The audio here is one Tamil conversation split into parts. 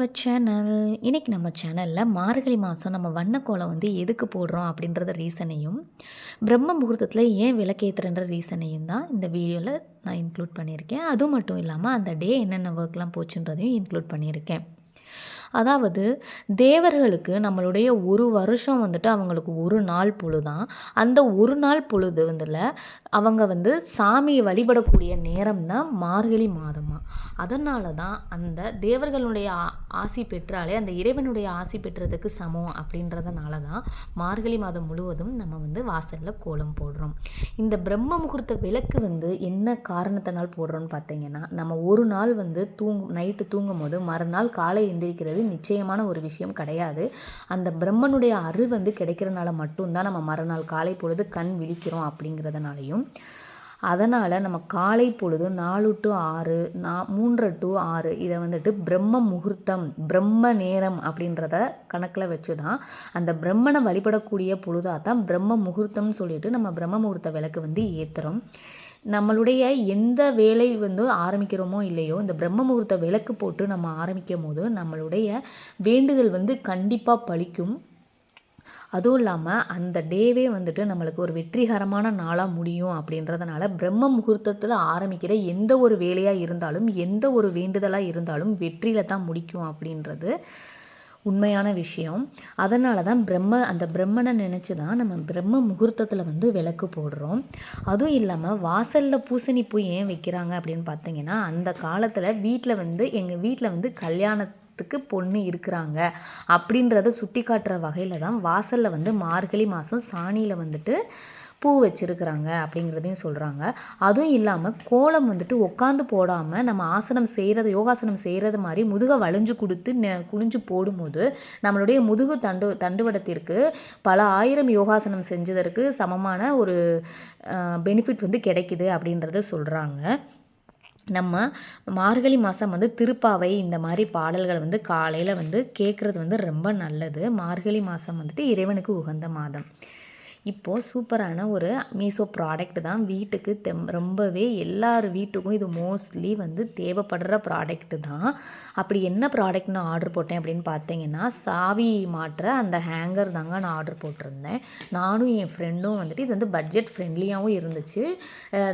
அவர் சேனல் இன்றைக்கி நம்ம சேனலில் மார்கழி மாதம் நம்ம வண்ணக்கோலம் வந்து எதுக்கு போடுறோம் அப்படின்றத ரீசனையும் பிரம்ம முகூர்த்தத்தில் ஏன் விளக்கேற்றுறன்ற ரீசனையும் தான் இந்த வீடியோவில் நான் இன்க்ளூட் பண்ணியிருக்கேன். அது மட்டும் இல்லாமல் அந்த டே என்னென்ன ஒர்க்லாம் போச்சுன்றதையும் இன்க்ளூட் பண்ணியிருக்கேன். அதாவது தேவர்களுக்கு நம்மளுடைய ஒரு வருஷம் வந்துட்டு அவங்களுக்கு ஒரு நாள் பொழுதான் அந்த ஒரு நாள் பொழுது வந்துல அவங்க வந்து சாமியை வழிபடக்கூடிய நேரம் தான் மார்கழி மாதமாக அதனால தான் அந்த தேவர்களுடைய ஆசி பெற்றாலே அந்த இறைவனுடைய ஆசி பெற்றதுக்கு சமம் அப்படின்றதுனால தான் மார்கழி மாதம் முழுவதும் நம்ம வந்து வாசலில் கோலம் போடுறோம். இந்த பிரம்ம முகூர்த்த விளக்கு வந்து என்ன காரணத்தினால் போடுறோம்னு பார்த்தீங்கன்னா நம்ம ஒரு நாள் வந்து தூங்கும் நைட்டு தூங்கும் போது மறுநாள் காலை எந்திரிக்கிறது நிச்சயமான ஒரு விஷயம் கிடையாது. அந்த பிரம்மனுடைய அருள் வந்து கிடைக்கிறனால மட்டும்தான் நம்ம மறுநாள் காலை பொழுது கண் விழிக்கிறோம் அப்படிங்கிறதுனாலையும் அதனால் நம்ம காலை பொழுது நாலு டு ஆறு நா மூன்று டு ஆறு இதை வந்துட்டு பிரம்ம முகூர்த்தம் பிரம்ம நேரம் அப்படின்றத கணக்கில் வச்சு தான் அந்த பிரம்மனை வழிபடக்கூடிய பொழுதாக தான் பிரம்ம முகூர்த்தம்னு சொல்லிட்டு நம்ம பிரம்ம முகூர்த்த விளக்கு வந்து ஏற்றுறோம் நம்மளுடைய எந்த வேலை வந்து ஆரம்பிக்கிறோமோ இல்லையோ இந்த பிரம்ம முகூர்த்த விளக்கு போட்டு நம்ம ஆரம்பிக்கும் போது நம்மளுடைய வேண்டுதல் வந்து கண்டிப்பாக பழிக்கும். அதுவும் இல்லாமல் அந்த டேவே வந்துட்டு நம்மளுக்கு ஒரு வெற்றிகரமான நாளாக முடியும் அப்படின்றதுனால பிரம்ம முகூர்த்தத்தில் ஆரம்பிக்கிற எந்த ஒரு வேலையாக இருந்தாலும் எந்த ஒரு வேண்டுதலாக இருந்தாலும் வெற்றியில் தான் முடிக்கும் அப்படின்றது உண்மையான விஷயம். அதனால தான் பிரம்ம அந்த பிரம்மனை நினச்சி தான் நம்ம பிரம்ம முகூர்த்தத்தில் வந்து விளக்கு போடுறோம். அதுவும் இல்லாமல் வாசலில் பூசணி பூ ஏன் வைக்கிறாங்க அப்படின்னு பார்த்தீங்கன்னா அந்த காலத்தில் வீட்டில் வந்து எங்கள் வீட்டில் வந்து கல்யாண கல்யாணத்துக்கு பொண்ணு இருக்கிறாங்க. அப்படின்றத சுட்டி காட்டுற வகையில் தான் வாசலில் வந்து மார்கழி மாதம் சாணியில் வந்துட்டு பூ வச்சுருக்குறாங்க அப்படிங்கிறதையும் சொல்கிறாங்க அதுவும் இல்லாமல் கோலம் வந்துட்டு உட்காந்து போடாமல் நம்ம ஆசனம் செய்கிறது யோகாசனம் செய்கிறது மாதிரி முதுகை வளைஞ்சு கொடுத்து நெ- குனிஞ்சு போடும்போது நம்மளுடைய முதுகு தண்டு தண்டுவடத்திற்கு பல ஆயிரம் யோகாசனம் செஞ்சதற்கு சமமான ஒரு பெனிஃபிட் வந்து கிடைக்குது அப்படின்றத சொல்கிறாங்க நம்ம மார்கழி மாதம் வந்து திருப்பாவை இந்த மாதிரி பாடல்களை வந்து காலையில் வந்து கேட்குறது வந்து ரொம்ப நல்லது. மார்கழி மாதம் வந்துட்டு இறைவனுக்கு உகந்த மாதம். இப்போது சூப்பரான ஒரு மீஷோ ப்ராடக்ட் தான் வீட்டுக்கு தெம் ரொம்பவே எல்லார் வீட்டுக்கும் இது மோஸ்ட்லி வந்து தேவைப்படுற ப்ராடக்ட் தான். அப்படி என்ன ப்ராடக்ட் நான் ஆர்டர் போட்டேன் அப்படின்னு பார்த்தீங்கன்னா சாவி மாற்ற அந்த ஹேங்கர் தாங்க நான் ஆர்டர் போட்டிருந்தேன். நானும் என் ஃப்ரெண்டும் வந்துட்டு இது வந்து பட்ஜெட் ஃப்ரெண்ட்லியாகவும் இருந்துச்சு.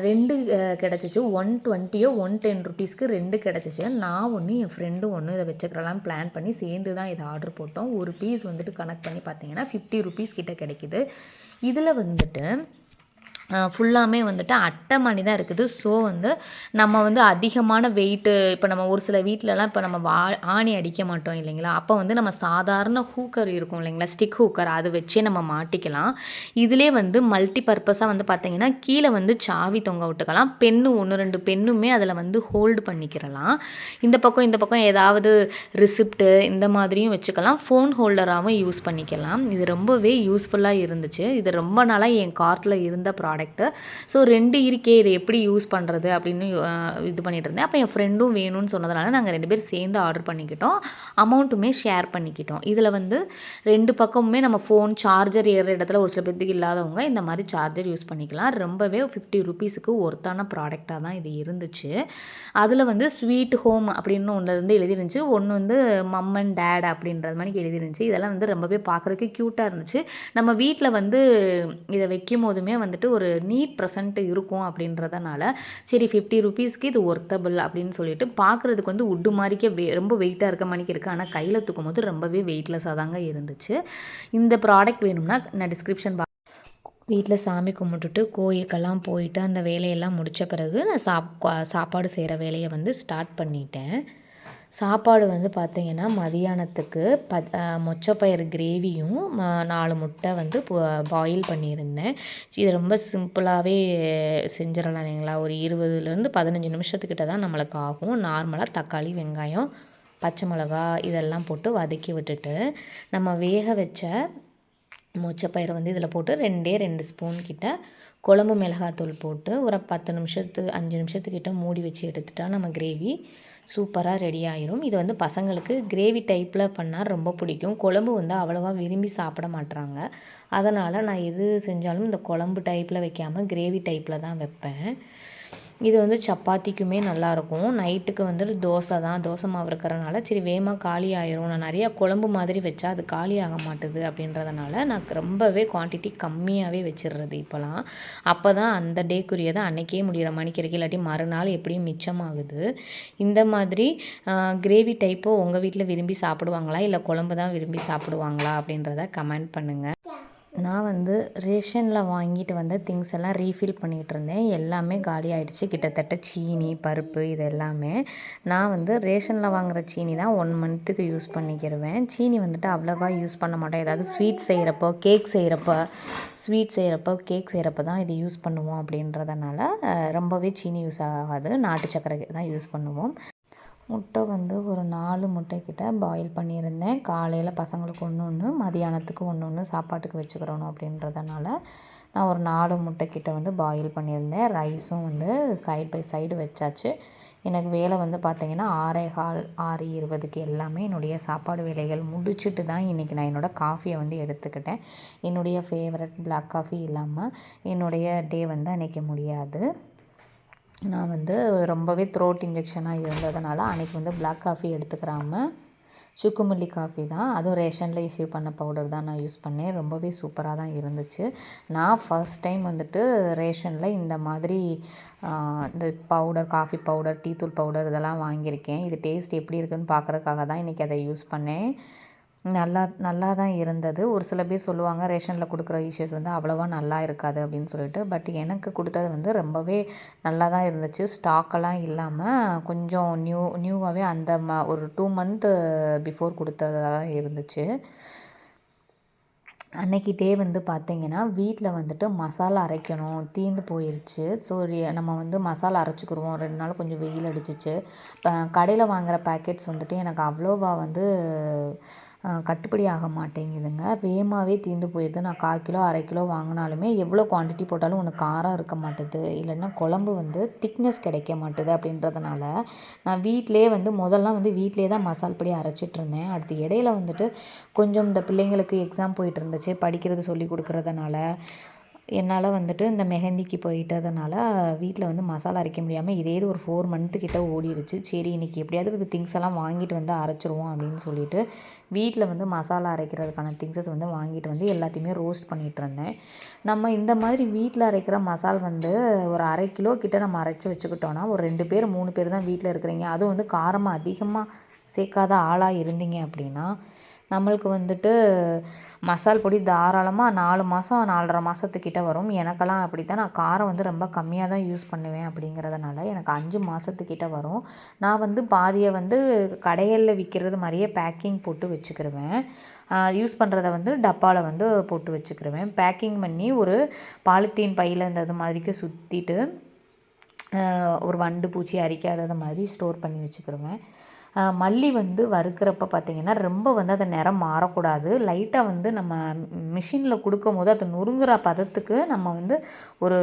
ரெண்டு கிடச்சிச்சு. ஒன் டுவெண்ட்டியோ ஒன் டென் ருபீஸ்க்கு ரெண்டு கிடச்சிச்சு. நான் ஒன்று என் ஃப்ரெண்டும் ஒன்று இதை வச்சுக்கிறலாம் பிளான் பண்ணி சேர்ந்து தான் இதை ஆர்டர் போட்டோம். ஒரு பீஸ் வந்துட்டு கனெக்ட் பண்ணி பார்த்தீங்கன்னா ஃபிஃப்டி ருபீஸ் கிட்டே கிடைக்குது. இதில் வந்துட்டு ஃபுல்லாமே வந்துட்டு அட்டைமணி தான் இருக்குது. ஸோ வந்து நம்ம வந்து அதிகமான வெயிட்டு இப்போ நம்ம ஒரு சில வீட்டிலலாம் இப்போ நம்ம வா ஆணி அடிக்க மாட்டோம் இல்லைங்களா? அப்போ வந்து நம்ம சாதாரண ஹூக்கர் இருக்கும் இல்லைங்களா? ஸ்டிக் ஹூக்கர் அது வச்சே நம்ம மாட்டிக்கலாம். இதிலே வந்து மல்டி பர்பஸாக வந்து பார்த்திங்கன்னா கீழே வந்து சாவி தொங்க விட்டுக்கலாம். பெண்ணு ஒன்று ரெண்டு பெண்ணுமே அதில் வந்து ஹோல்டு பண்ணிக்கிறலாம். இந்த பக்கம் இந்த பக்கம் ஏதாவது ரிசிப்ட்டு இந்த மாதிரியும் வச்சுக்கலாம். ஃபோன் ஹோல்டராகவும் யூஸ் பண்ணிக்கலாம். இது ரொம்பவே யூஸ்ஃபுல்லாக இருந்துச்சு. இது ரொம்ப நாளாக என் கார்ட்டில் இருந்த ப்ராடக்ட்டு ஸோ ரெண்டு இருக்கே இதை எப்படி யூஸ் பண்ணுறது அப்படின்னு இது பண்ணிட்டு இருந்தேன். அப்போ என் ஃப்ரெண்டும் வேணும்னு சொன்னதுனால நாங்கள் ரெண்டு பேரும் சேர்ந்து ஆர்டர் பண்ணிக்கிட்டோம். அமௌண்ட்டுமே ஷேர் பண்ணிக்கிட்டோம். இதில் வந்து ரெண்டு பக்கமுமே நம்ம ஃபோன் சார்ஜர் ஏறுற இடத்துல ஒரு சில பேர்த்துக்கு இல்லாதவங்க இந்த மாதிரி சார்ஜர் யூஸ் பண்ணிக்கலாம். ரொம்பவே ஃபிஃப்டி ருபீஸுக்கு ஒர்த்தான ப்ராடக்டாக தான் இது இருந்துச்சு. அதில் வந்து ஸ்வீட் ஹோம் அப்படின்னு ஒன்று வந்து எழுதிருந்துச்சு. ஒன்று வந்து மம் அண்ட் டேட் அப்படின்றது மாதிரி எழுதிருந்துச்சு. இதெல்லாம் வந்து ரொம்பவே பார்க்குறதுக்கு க்யூட்டாக இருந்துச்சு. நம்ம வீட்டில் வந்து இதை வைக்கும் போதுமே வந்துட்டு ஒரு நீட் ப்ரெசன்ட் இருக்கும் அப்படின்றதுனால சரி ஃபிஃப்டி ருபீஸ்க்கு இது ஒர்த்தபிள் அப்படின்னு சொல்லிட்டு பார்க்குறதுக்கு வந்து உட்டு மாதிரிக்கே வெ ரொம்ப வெயிட்டாக இருக்க மணிக்கு இருக்குது ஆனால் கையில் தூக்கும் போது ரொம்பவே வெயிட்லெஸ்ஸாக தாங்க இருந்துச்சு. இந்த ப்ராடக்ட் வேணும்னா நான் டிஸ்கிரிப்ஷன் வீட்டில் சாமி கும்பிட்டுட்டு கோயிலுக்கெல்லாம் போயிட்டு அந்த வேலையெல்லாம் முடித்த பிறகு நான் சாப் சாப்பாடு செய்கிற வேலையை வந்து ஸ்டார்ட் பண்ணிட்டேன். சாப்பாடு வந்து பார்த்தீங்கன்னா மதியானத்துக்கு ப மொச்சப்பயிறு கிரேவியும் நாலு முட்டை வந்து பாயில் பண்ணியிருந்தேன். இது ரொம்ப சிம்பிளாகவே செஞ்சிடலாம் இல்லைங்களா? ஒரு இருபதுலேருந்து பதினஞ்சு நிமிஷத்துக்கிட்ட தான் நம்மளுக்கு ஆகும். நார்மலாக தக்காளி வெங்காயம் பச்சை மிளகா இதெல்லாம் போட்டு வதக்கி விட்டுட்டு நம்ம வேக வச்ச மொச்சப்பயிரை வந்து இதில் போட்டு ரெண்டே ரெண்டு ஸ்பூன் கிட்ட குழம்பு மிளகாத்தூள் போட்டு ஒரு பத்து நிமிஷத்து அஞ்சு நிமிஷத்துக்கிட்ட மூடி வச்சு எடுத்துட்டால் நம்ம கிரேவி சூப்பராக ரெடி ஆயிரும். இது வந்து பசங்களுக்கு கிரேவி டைப்பில் பண்ணால் ரொம்ப பிடிக்கும். குழம்பு வந்து அவ்வளோவா விரும்பி சாப்பிட மாட்டுறாங்க அதனால் நான் எது செஞ்சாலும் இந்த குழம்பு டைப்பில் வைக்காமல் கிரேவி டைப்பில் தான் வைப்பேன். இது வந்து சப்பாத்திக்குமே நல்லாயிருக்கும் நைட்டுக்கு வந்துட்டு தோசை தான். தோசை மாவு இருக்கிறனால சரி வேகமாக காலி ஆயிரும். நான் நிறையா குழம்பு மாதிரி வச்சா அது காலி ஆக மாட்டுது அப்படின்றதுனால நான் ரொம்பவே குவான்டிட்டி கம்மியாகவே வச்சிடுறது இப்போலாம். அப்போ தான் அந்த டேக்குரியதை அன்றைக்கே முடிகிற மணிக்கு இருக்கு. இல்லாட்டி மறுநாள் எப்படியும் மிச்சமாகுது. இந்த மாதிரி கிரேவி டைப்போ உங்கள் வீட்டில் விரும்பி சாப்பிடுவாங்களா? இல்லை குழம்பு தான் விரும்பி சாப்பிடுவாங்களா? அப்படின்றத கமெண்ட் பண்ணுங்கள் நான் வந்து ரேஷனில் வாங்கிட்டு வந்த திங்ஸ் எல்லாம் ரீஃபில் பண்ணிகிட்டு இருந்தேன். எல்லாமே காலி ஆகிடுச்சு கிட்டத்தட்ட சீனி பருப்பு இது எல்லாமே. நான் வந்து ரேஷனில் வாங்குகிற சீனி தான் ஒன் மந்த்துக்கு யூஸ் பண்ணிக்கிடுவேன் சீனி வந்துட்டு அவ்வளோவா யூஸ் பண்ண மாட்டேன். ஏதாவது ஸ்வீட் செய்கிறப்போ கேக் செய்கிறப்போ ஸ்வீட் செய்கிறப்போ கேக் செய்கிறப்ப தான் இது யூஸ் பண்ணுவோம் அப்படின்றதுனால ரொம்பவே சீனி யூஸ் ஆகாது. நாட்டு சக்கரை தான் யூஸ் பண்ணுவோம். முட்டை வந்து ஒரு நாலு முட்டை கிட்ட பாயில் பண்ணியிருந்தேன். காலையில் பசங்களுக்கு ஒன்று ஒன்று மதியானத்துக்கு ஒன்று ஒன்று சாப்பாட்டுக்கு வச்சுக்கிறணும் அப்படின்றதுனால நான் ஒரு நாலு முட்டை கிட்ட வந்து பாயில் பண்ணியிருந்தேன். ரைஸும் வந்து சைட் பை சைடு வச்சாச்சு. எனக்கு வேலை வந்து பார்த்திங்கன்னா ஆறே கால் ஆறு இருபதுக்கு எல்லாமே என்னுடைய சாப்பாடு வேலைகள் முடிச்சுட்டு தான் இன்றைக்கி நான் என்னோடய காஃபியை வந்து எடுத்துக்கிட்டேன். என்னுடைய ஃபேவரட் பிளாக் காஃபி இல்லாமல் என்னுடைய டே வந்து அன்றைக்கி முடியாது. நான் வந்து ரொம்பவே த்ரோட் இன்ஜெக்ஷனாக இருந்ததுனால அன்றைக்கி வந்து பிளாக் காஃபி எடுத்துக்கிறாம சுக்குமல்லி காஃபி தான். அதுவும் ரேஷனில் இஷ்யூ பண்ண பவுடர் தான் நான் யூஸ் பண்ணேன். ரொம்பவே சூப்பராக தான் இருந்துச்சு. நான் ஃபஸ்ட் டைம் வந்துட்டு ரேஷனில் இந்த மாதிரி இந்த பவுடர் காஃபி பவுடர் டீ தூள் பவுடர் இதெல்லாம் வாங்கியிருக்கேன். இது டேஸ்ட் எப்படி இருக்குதுன்னு பார்க்குறதுக்காக தான் இன்றைக்கி அதை யூஸ் பண்ணேன். நல்லா நல்லா தான் இருந்தது. ஒரு சில பேர் சொல்லுவாங்க ரேஷனில் கொடுக்குற ஈஷஸ் வந்து அவ்வளோவா நல்லா இருக்காது அப்படின்னு சொல்லிட்டு. பட் எனக்கு கொடுத்தது வந்து ரொம்பவே நல்லா தான் இருந்துச்சு ஸ்டாக்கெல்லாம் இல்லாமல் கொஞ்சம் நியூ நியூவாகவே அந்த ம ஒரு டூ மந்த்து பிஃபோர் கொடுத்ததாக இருந்துச்சு. அன்னைக்கிட்டே வந்து பார்த்திங்கன்னா வீட்டில் வந்துட்டு மசாலா அரைக்கணும். தீர்ந்து போயிடுச்சு ஸோ நம்ம வந்து மசாலா அரைச்சிக்கிருவோம். ரெண்டு நாள் கொஞ்சம் வெயில் அடிச்சிச்சு. இப்போ கடையில் வாங்குகிற பேக்கெட்ஸ் வந்துட்டு எனக்கு அவ்வளோவா வந்து கட்டுப்படி ஆக மாட்டேங்குதுங்க. வேகமாகவே தீர்ந்து போயிடுது நான் கால் கிலோ அரை கிலோ வாங்கினாலுமே எவ்வளோ குவான்டிட்டி போட்டாலும் ஒன்று காரம் இருக்க மாட்டுது. இல்லைன்னா குழம்பு வந்து திக்னஸ் கிடைக்க மாட்டுது அப்படின்றதுனால நான் வீட்டிலே வந்து முதல்லாம் வந்து வீட்டிலே தான் மசால் பொடி அரைச்சிட்ருந்தேன் அடுத்து இடையில வந்துட்டு கொஞ்சம் இந்த பிள்ளைங்களுக்கு எக்ஸாம் போயிட்டு இருந்துச்சு. படிக்கிறது சொல்லி கொடுக்குறதுனால என்னால் வந்துட்டு இந்த மெஹந்திக்கு போயிட்டதுனால வீட்டில் வந்து மசாலா அரைக்க முடியாமல் இதே இது ஒரு ஃபோர் மந்த்து கிட்ட ஓடிடுச்சு சரி இன்றைக்கி எப்படியாவது திங்ஸ் எல்லாம் வாங்கிட்டு வந்து அரைச்சிருவோம் அப்படின்னு சொல்லிட்டு வீட்டில் வந்து மசாலா அரைக்கிறதுக்கான திங்ஸஸ் வந்து வாங்கிட்டு வந்து எல்லாத்தையுமே ரோஸ்ட் பண்ணிகிட்டு இருந்தேன். நம்ம இந்த மாதிரி வீட்டில் அரைக்கிற மசால் வந்து ஒரு அரை கிலோ கிட்ட நம்ம அரைச்சி வச்சுக்கிட்டோன்னா ஒரு ரெண்டு பேர் மூணு பேர் தான் வீட்டில் இருக்கிறீங்க. அதுவும் வந்து காரமாக அதிகமாக சேர்க்காத ஆளாக இருந்தீங்க அப்படின்னா நம்மளுக்கு வந்துட்டு மசால் பொடி தாராளமாக நாலு மாதம் நாலரை மாதத்துக்கிட்ட வரும். எனக்கெல்லாம் அப்படி தான் நான் காரம் வந்து ரொம்ப கம்மியாக தான் யூஸ் பண்ணுவேன் அப்படிங்கிறதுனால எனக்கு அஞ்சு மாதத்துக்கிட்ட வரும். நான் வந்து பாதியை வந்து கடைகளில் விற்கிறது மாதிரியே பேக்கிங் போட்டு வச்சுக்கிருவேன். யூஸ் பண்ணுறத வந்து டப்பாவில் வந்து போட்டு வச்சுக்கிருவேன். பேக்கிங் பண்ணி ஒரு பாலித்தீன் பையில் இந்த இது மாதிரிக்கு சுற்றிட்டு ஒரு வண்டு பூச்சி அரிக்காதது மாதிரி ஸ்டோர் பண்ணி வச்சுக்கிருவேன். மல்லி வந்து வறுக்கிறப்ப பார்த்திங்கன்னா ரொம்ப வந்து அது நிறம் மாறக்கூடாது. லைட்டாக வந்து நம்ம மிஷினில் கொடுக்கும்போது அது நொறுங்குற பதத்துக்கு நம்ம வந்து ஒரு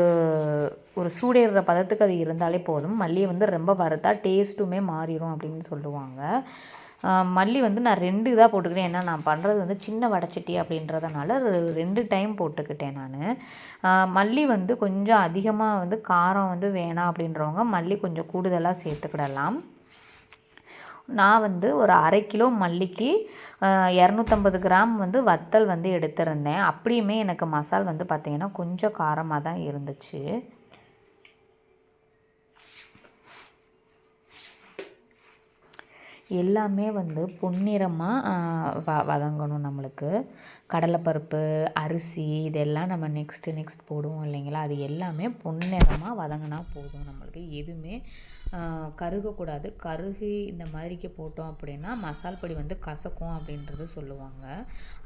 ஒரு சூடேறுற பதத்துக்கு அது இருந்தாலே போதும். மல்லியை வந்து ரொம்ப வறுத்தா டேஸ்ட்டுமே மாறிடும் அப்படின்னு சொல்லுவாங்க. மல்லி வந்து நான் ரெண்டு இதாக போட்டுக்கிட்டேன். ஏன்னா நான் பண்ணுறது வந்து சின்ன வடச்சட்டி அப்படின்றதுனால ரெண்டு டைம் போட்டுக்கிட்டேன் நான். மல்லி வந்து கொஞ்சம் அதிகமாக வந்து காரம் வந்து வேணாம் அப்படின்றவங்க மல்லி கொஞ்சம் கூடுதலாக சேர்த்துக்கிடலாம். நான் வந்து ஒரு அரை கிலோ மல்லிக்கு இரநூத்தம்பது கிராம் வந்து வத்தல் வந்து எடுத்திருந்தேன். அப்படியுமே எனக்கு மசால் வந்து பார்த்திங்கன்னா கொஞ்சம் காரமாக தான் இருந்துச்சு. எல்லாமே வந்து பொன்னிறமாக வ வதங்கணும் நம்மளுக்கு. கடலைப்பருப்பு அரிசி இதெல்லாம் நம்ம நெக்ஸ்ட்டு நெக்ஸ்ட் போடுவோம் இல்லைங்களா? அது எல்லாமே பொன்னிறமாக வதங்கினா போதும் நம்மளுக்கு. எதுவுமே கருகக்கூடாது. கருகி இந்த மாதிரிக்கு போட்டோம் அப்படின்னா மசால் பொடி வந்து கசக்கும் அப்படின்றது சொல்லுவாங்க.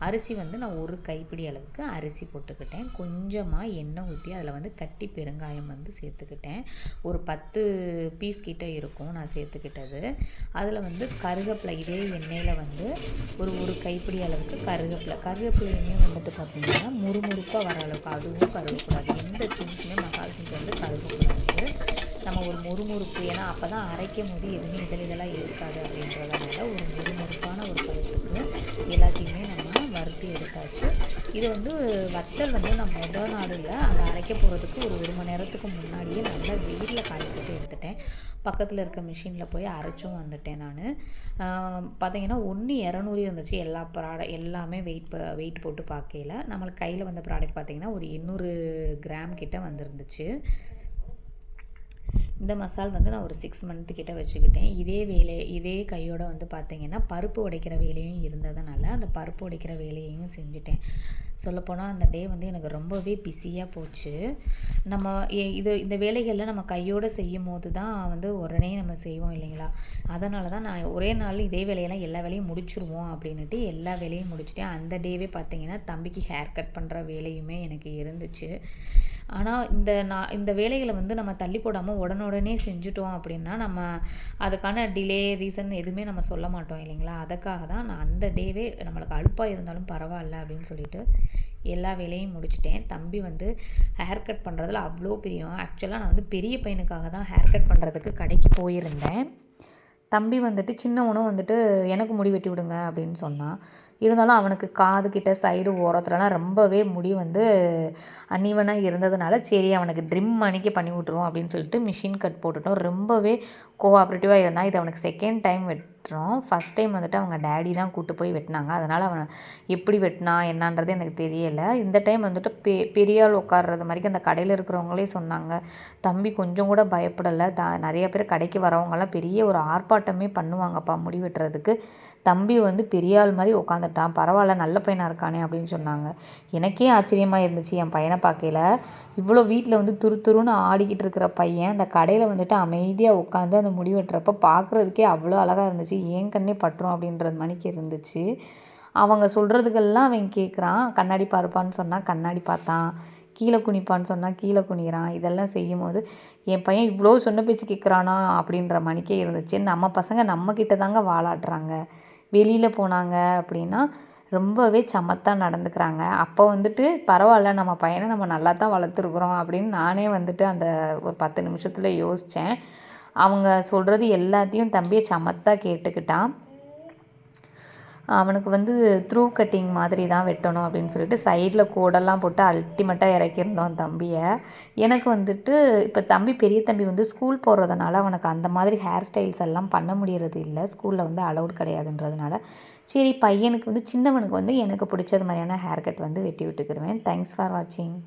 அரிசி வந்து நான் ஒரு கைப்பிடி அளவுக்கு அரிசி போட்டுக்கிட்டேன். கொஞ்சமாக எண்ணெய் ஊற்றி அதில் வந்து கட்டி பெருங்காயம் வந்து சேர்த்துக்கிட்டேன். ஒரு பத்து பீஸ் கிட்டே இருக்கும் நான் சேர்த்துக்கிட்டது. அதில் வந்து கருகப்பிலை இதே எண்ணெயில் வந்து ஒரு ஒரு கைப்பிடி அளவுக்கு கருகப்பிலை. கருகப்பிலையுமே வந்துட்டு பார்த்திங்கன்னா முறுமுறுப்பாக வர அளவுக்கு அதுவும் கருகக்கூடாது. எந்த திங்ஸுமே மசாலா திங்ஸ் வந்து கருகக்கூடாது. நம்ம ஒரு முறுமுறுப்பு ஏன்னா அப்போ தான் அரைக்கும் போது எதுவுமே இதழ் இதெல்லாம் இருக்காது அப்படின்றதுனால ஒரு முறுமுறுப்பான ஒரு பருப்புக்கு எல்லாத்தையுமே நம்ம வறுத்து எடுத்தாச்சு. இது வந்து வத்தல் வந்து நான் முதல் நாளில் அதை அங்கே அரைக்க போகிறதுக்கு ஒரு ஒரு மணி நேரத்துக்கு முன்னாடியே நல்லா வெயிலில் காய போட்டு எடுத்துட்டேன். பக்கத்தில் இருக்க மிஷினில் போய் அரைச்சும் வந்துட்டேன் நான். பார்த்தீங்கன்னா ஒன்று இரநூறு இருந்துச்சு. எல்லா ப்ராடக்ட் எல்லாமே வெயிட் ப வெயிட் போட்டு பார்க்கையில. நம்மளுக்கு கையில் வந்த ப்ராடக்ட் பார்த்திங்கன்னா ஒரு எண்ணூறு கிராம் கிட்ட வந்துருந்துச்சு. இந்த மசால் வந்து நான் ஒரு சிக்ஸ் மந்த்து கிட்ட வச்சுக்கிட்டேன். இதே வேலை இதே கையோடு வந்து பார்த்திங்கன்னா பருப்பு உடைக்கிற வேலையும் இருந்ததுனால அந்த பருப்பு உடைக்கிற வேலையையும் செஞ்சுட்டேன். சொல்லப்போனால் அந்த டே வந்து எனக்கு ரொம்பவே பிஸியாக போச்சு. நம்ம இது இந்த வேலைகளில் நம்ம கையோடு செய்யும் போது தான் வந்து உடனே நம்ம செய்வோம் இல்லைங்களா? அதனால தான் நான் ஒரே நாள் இதே வேலையெல்லாம் எல்லா வேலையும் முடிச்சுருவோம் அப்படின்னுட்டு எல்லா வேலையும் முடிச்சுட்டேன் அந்த டேவே பார்த்தீங்கன்னா தம்பிக்கு ஹேர் கட் பண்ணுற வேலையுமே எனக்கு இருந்துச்சு. ஆனால் இந்த நான் இந்த வேலைகளை வந்து நம்ம தள்ளி போடாமல் உடனுடனே செஞ்சுட்டோம் அப்படின்னா நம்ம அதுக்கான டிலே ரீசன் எதுவுமே நம்ம சொல்ல மாட்டோம் இல்லைங்களா? அதுக்காக தான் நான் அந்த டேவே நம்மளுக்கு அழுப்பாக இருந்தாலும் பரவாயில்ல அப்படின்னு சொல்லிட்டு எல்லா வேலையும் முடிச்சிட்டேன். தம்பி வந்து ஹேர் கட் பண்ணுறதுல அவ்வளோ பிரியம். ஆக்சுவலாக நான் வந்து பெரிய பையனுக்காக தான் ஹேர் கட் பண்ணுறதுக்கு கடைக்கு போயிருந்தேன். தம்பி வந்துட்டு சின்னவனும் வந்துட்டு எனக்கு முடி வெட்டி விடுங்க அப்படின்னு சொன்னான். இருந்தாலும் அவனுக்கு காது கிட்ட சைடு ஓரத்துலலாம் ரொம்பவே முடி வந்து அன்னிவனாக இருந்ததுனால சரி அவனுக்கு ட்ரிம் அன்னைக்கு பண்ணி விட்ருவோம் அப்படின்னு சொல்லிட்டு மிஷின் கட் போட்டுட்டோம். ரொம்பவே கோஆப்ரேட்டிவாக இருந்தான் இது அவனுக்கு செகண்ட் டைம் வெட்டுறோம். ஃபஸ்ட் டைம் வந்துட்டு அவங்க டேடி தான் கூட்டு போய் வெட்டினாங்க. அதனால் அவன் எப்படி வெட்டினா என்னன்றது எனக்கு தெரியலை. இந்த டைம் வந்துட்டு பெ பெரிய ஆள் உட்கார்றது மாதிரிக்கு அந்த கடையில் இருக்கிறவங்களே சொன்னாங்க. தம்பி கொஞ்சம் கூட பயப்படலை. த நிறைய பேர் கடைக்கு வரவங்கலாம் பெரிய ஒரு ஆர்ப்பாட்டமே பண்ணுவாங்கப்பா முடி வெட்டுறதுக்கு. தம்பி வந்து பெரிய ஆள் மாதிரி உட்காந்துட்டான் பரவாயில்ல நல்ல பையனாக இருக்கானே அப்படின்னு சொன்னாங்க. எனக்கே ஆச்சரியமாக இருந்துச்சு என் பையனை பார்க்கையில. இவ்வளோ வீட்டில் வந்து துரு துருன்னு ஆடிக்கிட்டு இருக்கிற பையன் அந்த கடையில் வந்துட்டு அமைதியாக உட்காந்து அந்த முடி வெட்டுறப்ப பார்க்குறதுக்கே அவ்வளோ அழகாக இருந்துச்சு. ஏன் கண்ணே பட்டுரும்? அப்படின்றது மணிக்கு இருந்துச்சு. அவங்க சொல்கிறதுக்கெல்லாம் அவன் கேட்குறான் கண்ணாடி பார்ப்பான்னு சொன்னால் கண்ணாடி பார்த்தான். கீழே குனிப்பான்னு சொன்னால் கீழே குனிகிறான் இதெல்லாம் செய்யும் போது என் பையன் இவ்வளோ சொன்ன பேச்சு கேட்குறானா அப்படின்ற மணிக்கே இருந்துச்சு. நம்ம பசங்க நம்மக்கிட்ட தாங்க வாழாடுறாங்க. வெளியில் போனாங்க அப்படின்னா ரொம்பவே சமத்தாக நடந்துக்கிறாங்க. அப்போ வந்துட்டு பரவாயில்ல நம்ம பையனை நம்ம நல்லா தான் வளர்த்துருக்குறோம் அப்படின்னு நானே வந்துட்டு அந்த ஒரு பத்து நிமிஷத்தில் யோசித்தேன் அவங்க சொல்கிறது எல்லாத்தையும் தம்பியை சமத்தாக கேட்டுக்கிட்டான். அவனுக்கு வந்து த்ரூ கட்டிங் மாதிரி தான் வெட்டணும் அப்படின்னு சொல்லிட்டு சைடில் கோடெல்லாம் போட்டு அல்டிமேட்டாக இறக்கியிருந்தோம் தம்பியை. எனக்கு வந்துட்டு இப்போ தம்பி பெரிய தம்பி வந்து ஸ்கூல் போகிறதுனால அவனுக்கு அந்த மாதிரி ஹேர் ஸ்டைல்ஸ் எல்லாம் பண்ண முடியறது இல்லை. ஸ்கூலில் வந்து அலௌட் கிடையாதுன்றதுனால. சரி பையனுக்கு வந்து சின்னவனுக்கு வந்து எனக்கு பிடிச்சது மாதிரியான ஹேர் கட் வந்து வெட்டி விட்டுக்கிடுவேன் தேங்க்ஸ் ஃபார் வாட்சிங்